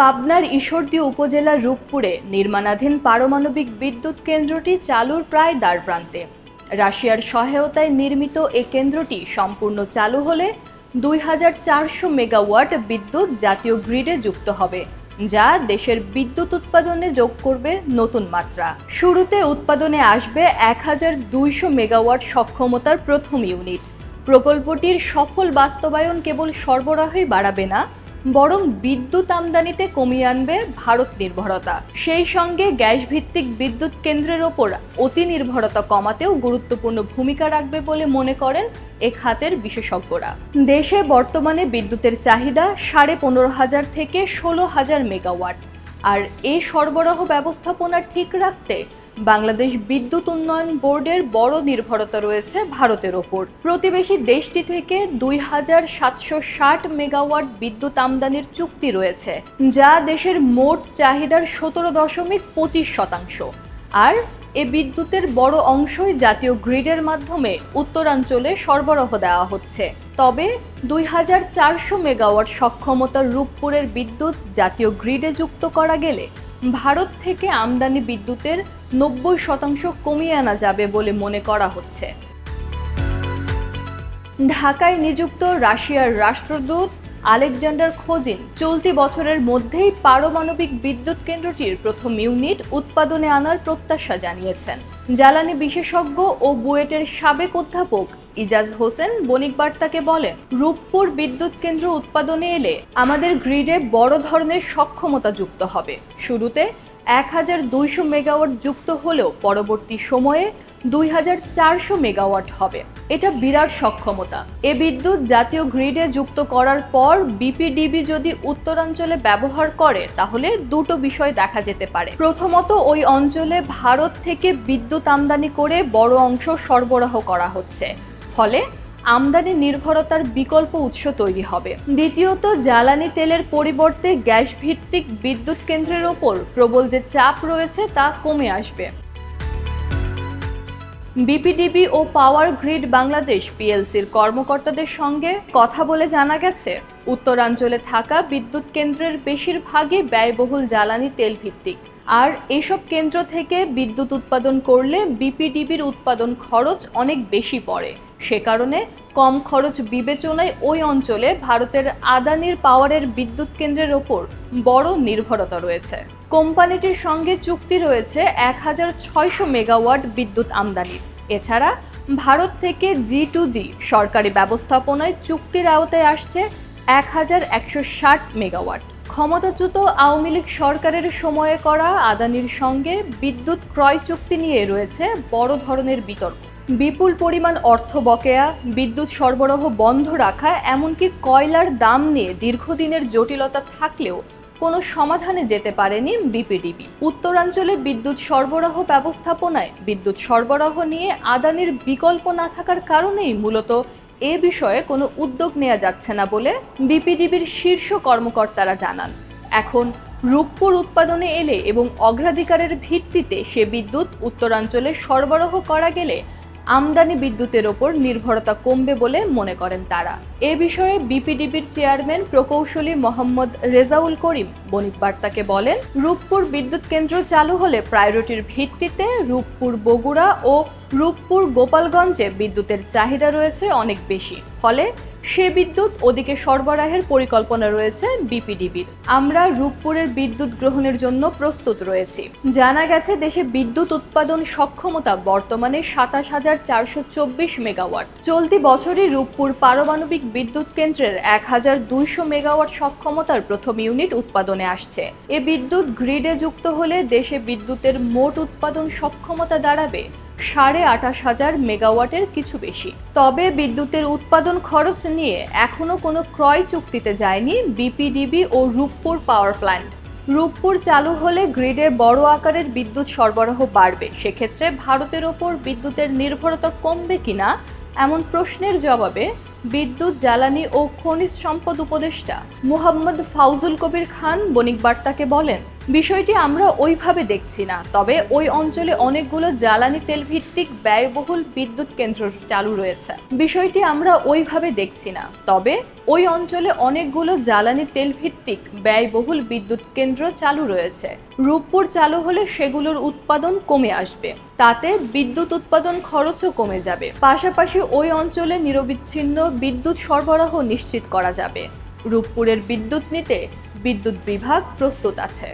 পাবনার ঈশ্বরদী উপজেলার রূপপুরে নির্মাণাধীন পারমাণবিক বিদ্যুৎ কেন্দ্রটি চালুর প্রায় দ্বারপ্রান্তে রাশিয়ার সহায়তায় নির্মিত এ কেন্দ্রটি সম্পূর্ণ চালু হলে দুই হাজার চারশো মেগাওয়াট বিদ্যুৎ জাতীয় গ্রিডে যুক্ত হবে, যা দেশের বিদ্যুৎ উৎপাদনে যোগ করবে নতুন মাত্রা। শুরুতে উৎপাদনে আসবে এক হাজার দুইশো মেগাওয়াট সক্ষমতার প্রথম ইউনিট। প্রকল্পটির সফল বাস্তবায়ন কেবল সরবরাহই বাড়াবে না বরং বিদ্যুৎ আমদানিতে কমিয়ে আনবে ভারত নির্ভরতা। সেই সঙ্গে গ্যাস ভিত্তিক বিদ্যুৎ কেন্দ্রের ওপর অতি নির্ভরতা কমাতেও গুরুত্বপূর্ণ ভূমিকা রাখবে বলে মনে করেন এ খাতের বিশেষজ্ঞরা। দেশে বর্তমানে বিদ্যুতের চাহিদা সাড়ে পনেরো হাজার থেকে ষোলো হাজার মেগাওয়াট। আর এই সরবরাহ ব্যবস্থাপনা ঠিক রাখতে বাংলাদেশ বিদ্যুৎ উন্নয়ন বোর্ডের বড় নির্ভরতা রয়েছে ভারতের ওপর। প্রতিবেশী দেশটি থেকে দুই হাজার সাতশো ষাট মেগাওয়াট বিদ্যুৎ আমদানির চুক্তি রয়েছে, যা দেশের মোট চাহিদার সতেরো দশমিক পঁচিশ শতাংশ। আর এ বিদ্যুতের বড় অংশই জাতীয় গ্রিডের মাধ্যমে উত্তরাঞ্চলে সরবরাহ দেওয়া হচ্ছে। তবে দুই হাজার চারশো মেগাওয়াট সক্ষমতার রূপপুরের বিদ্যুৎ জাতীয় গ্রিডে যুক্ত করা গেলে ভারত থেকে আমদানি বিদ্যুতের নব্বই শতাংশ কমিয়ে আনা যাবে বলে মনে করা হচ্ছে। ঢাকায় নিযুক্ত রাশিয়ার রাষ্ট্রদূত আলেকজান্ডার খোজিন চলতি বছরের মধ্যেই পারমাণবিক বিদ্যুৎ কেন্দ্রটির প্রথম ইউনিট উৎপাদনে আনার প্রত্যাশা জানিয়েছেন। জ্বালানি বিশেষজ্ঞ ও বুয়েটের সাবেক অধ্যাপক ইজাজ হোসেন বণিক বার্তাকে বলেন, রূপপুর বিদ্যুৎ কেন্দ্র উৎপাদনে এলে আমাদের গ্রিডে বড় ধরনের সক্ষমতা যুক্ত হবে। শুরুতে এক হাজার দুইশো মেগাওয়াট যুক্ত হলেও পরবর্তী সময়ে দুই হাজার চারশো মেগাওয়াট হবে। এটা বিরাট সক্ষমতা। এ বিদ্যুৎ জাতীয় গ্রিডে যুক্ত করার পর বিপিডিবি যদি উত্তরাঞ্চলে ব্যবহার করে, তাহলে দুটো বিষয় দেখা যেতে পারে। প্রথমত, ওই অঞ্চলে ভারত থেকে বিদ্যুৎ আমদানি করে বড় অংশ সরবরাহ করা হচ্ছে। ফলে আমদানি নির্ভরতার বিকল্প উৎস তৈরি হবে। দ্বিতীয়ত, জ্বালানি তেলের পরিবর্তে গ্যাস ভিত্তিক বিদ্যুৎ কেন্দ্রের ওপর প্রবল যে চাপ রয়েছে তা কমে আসবে। বিপিডিবি ও পাওয়ার গ্রিড বাংলাদেশ পিএলসির কর্মকর্তাদের সঙ্গে কথা বলে জানা গেছে, উত্তরাঞ্চলে থাকা বিদ্যুৎ কেন্দ্রের বেশিরভাগই ব্যয়বহুল জ্বালানি তেল ভিত্তিক আর এসব কেন্দ্র থেকে বিদ্যুৎ উৎপাদন করলে বিপিডিবির উৎপাদন খরচ অনেক বেশি পড়ে। সে কারণে কম খরচ বিবেচনায় ওই অঞ্চলে ভারতের আদানির পাওয়ারের বিদ্যুৎ কেন্দ্রের ওপর বড় নির্ভরতা রয়েছে। কোম্পানিটির সঙ্গে চুক্তি রয়েছে এক হাজার ছয়শো মেগাওয়াট বিদ্যুৎ আমদানির। এছাড়া ভারত থেকে জি টু জি সরকারি ব্যবস্থাপনায় চুক্তির আওতায় আসছে এক হাজার একশো ষাট মেগাওয়াট। ক্ষমতাচ্যুত আওয়ামী লীগ সরকারের সময়ে করা আদানির সঙ্গে বিদ্যুৎ ক্রয় চুক্তি নিয়ে রয়েছে বড় ধরনের বিতর্ক। বিপুল পরিমাণ অর্থ বকেয়া, বিদ্যুৎ সরবরাহ বন্ধ রাখা, এমনকি কয়লার দাম নিয়ে দীর্ঘদিনের জটিলতা থাকলেও কোনো সমাধানে যেতে পারেনি বিপিডিবি। উত্তরাঞ্চলে বিদ্যুৎ সরবরাহ ব্যবস্থাপনায় বিদ্যুৎ সরবরাহ নিয়ে আদানির বিকল্প না থাকার কারণেই মূলত এ বিষয়ে কোনো উদ্যোগ নেওয়া যাচ্ছে না বলে বিপিডিবির শীর্ষ কর্মকর্তারা জানান। এখন রূপপুর উৎপাদনে এলে এবং অগ্রাধিকারের ভিত্তিতে সে বিদ্যুৎ উত্তরাঞ্চলে সরবরাহ করা গেলে আমদানি বিদ্যুতের ওপর নির্ভরতা কমবে বলে মনে করেন তারা। এ বিষয়ে বিপিডিবির চেয়ারম্যান প্রকৌশলী মোহাম্মদ রেজাউল করিম বণিক বার্তাকে বলেন, রূপপুর বিদ্যুৎ কেন্দ্র চালু হলে প্রায়োরিটির ভিত্তিতে রূপপুর, বগুড়া ও রূপপুর, গোপালগঞ্জে বিদ্যুতের চাহিদা রয়েছে অনেক বেশি। ফলে সে বিদ্যুৎ ওদিকে সরবরাহের পরিকল্পনা রয়েছে বিপিডিবির। আমরা রূপপুরের বিদ্যুৎ গ্রহণের জন্য প্রস্তুত রয়েছি। জানা গেছে দেশে বিদ্যুৎ উৎপাদন সক্ষমতা বর্তমানে সাতাশ হাজার চারশো চব্বিশ মেগাওয়াট। চলতি বছরই রূপপুর পারমাণবিক বিদ্যুৎ কেন্দ্রের এক হাজার দুইশো মেগাওয়াট সক্ষমতার প্রথম ইউনিট উৎপাদনে আসছে। এ বিদ্যুৎ গ্রিডে যুক্ত হলে দেশে বিদ্যুতের মোট উৎপাদন সক্ষমতা দাঁড়াবে সাড়ে আঠাশ হাজার মেগাওয়াটের কিছু বেশি। তবে বিদ্যুতের উৎপাদন খরচ নিয়ে এখনও কোনো ক্রয় চুক্তিতে যায়নি বিপিডিবি ও রূপপুর পাওয়ার প্ল্যান্ট। রূপপুর চালু হলে গ্রিডে বড় আকারের বিদ্যুৎ সরবরাহ বাড়বে। সেক্ষেত্রে ভারতের ওপর বিদ্যুতের নির্ভরতা কমবে কিনা, এমন প্রশ্নের জবাবে বিদ্যুৎ, জ্বালানি ও খনিজ সম্পদ উপদেষ্টা মুহাম্মদ ফাউজুল কবির খান বণিক বার্তাকে বলেন বিষয়টি আমরা ওইভাবে দেখছি না। তবে ওই অঞ্চলে অনেকগুলো জ্বালানি তেল ভিত্তিক ব্যয়বহুল বিদ্যুৎ কেন্দ্র চালু রয়েছে। বিষয়টি আমরা ওইভাবে দেখছি না। তবে ওই অঞ্চলে অনেকগুলো জ্বালানি তেল ভিত্তিক ব্যয়বহুল বিদ্যুৎ কেন্দ্র চালু রয়েছে। রূপপুর চালু হলে সেগুলোর উৎপাদন কমে আসবে। তাতে বিদ্যুৎ উৎপাদন খরচও কমে যাবে। পাশাপাশি ওই অঞ্চলে নিরবিচ্ছিন্ন বিদ্যুৎ সরবরাহ নিশ্চিত করা যাবে। রূপপুরের বিদ্যুৎ নিতে বিদ্যুৎ বিভাগ প্রস্তুত আছে।